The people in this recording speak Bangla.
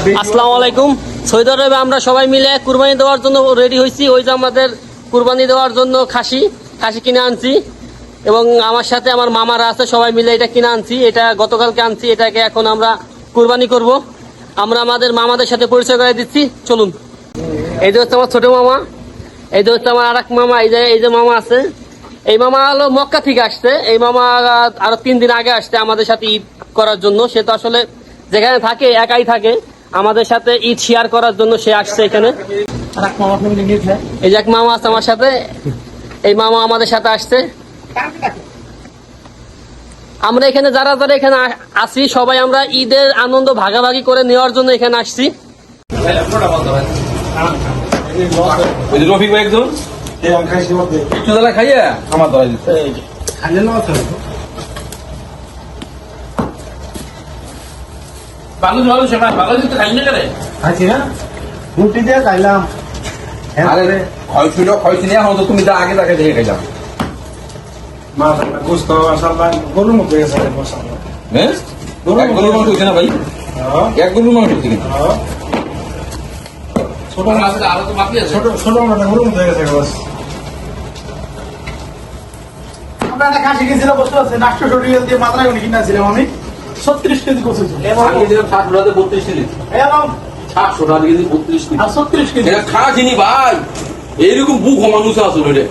আসসালামু আলাইকুম। সৌদি আরবে আমরা সবাই মিলে কুরবানি দেওয়ার জন্য রেডি হয়েছি। ওই যে আমাদের কুরবানি দেওয়ার জন্য খাসি খাসি কিনে আনছি। এবং আমার সাথে আমার মামারা আছে, সবাই মিলে এটা কিনে আনছি। এটা গতকালকে আনছি, এটাকে এখন আমরা কুরবানি করব। আমরা আমাদের মামাদের সাথে পরিচয় করে দিচ্ছি। চলুন। এই যে হচ্ছে আমার ছোট মামা, এই যে হচ্ছে আমার আর মামা, এই যে এই যে মামা আছে। এই মামা হলো মক্কা থেকে আসছে। এই মামা আরও তিন দিন আগে আসছে আমাদের সাথে ঈদ করার জন্য। সে তো আসলে যেখানে থাকে, একাই থাকে। আমাদের সাথে ঈদ শেয়ার করার জন্য সে আসছে এখানে। এই যে এক মামা আছে আমার সাথে। এই মামা আমাদের সাথে আসছে। আমরা এখানে যারা যারা এখানে আ- আছি সবাই আমরা ঈদের আনন্দ ভাগাভাগি করে নেওয়ার জন্য এখানে আসছি। ওই যে রফিক ভাই একজন। একটু দাদা খাইয়া। আমার ধরা দিচ্ছে বাংলাদেশ ভালো সেবা বাংলাদেশ তো খাই না করে রুটি দিয়ে খাইলাম। আরে এখন তো তুমি আগে তাকে দেখে খাইলাম। মাশাআল্লাহ গোস্ত মাশাআল্লাহ গরুর মধ্যে গেছে মাশাআল্লাহ হ্যাঁ? গরুর মাংস হচ্ছে না ভাই? এক গরুর মাংস হচ্ছে কিন্তু ছোট আরও তো বাকি আছে। ছোট ছোট মানে গরুর মধ্যে গেছে বস। আমরা একটা খাসি কিনছিলাম বস্তু আছে নাট্য শরীর দিয়ে কিনেছিলাম আমি। ছত্রিশ কেজি কচু ছিল বত্রিশ কেজি। সাতশো টাকা কেজি বত্রিশ কেজি। খা চিনি ভাই। এইরকম বুক মানুষ ওইটা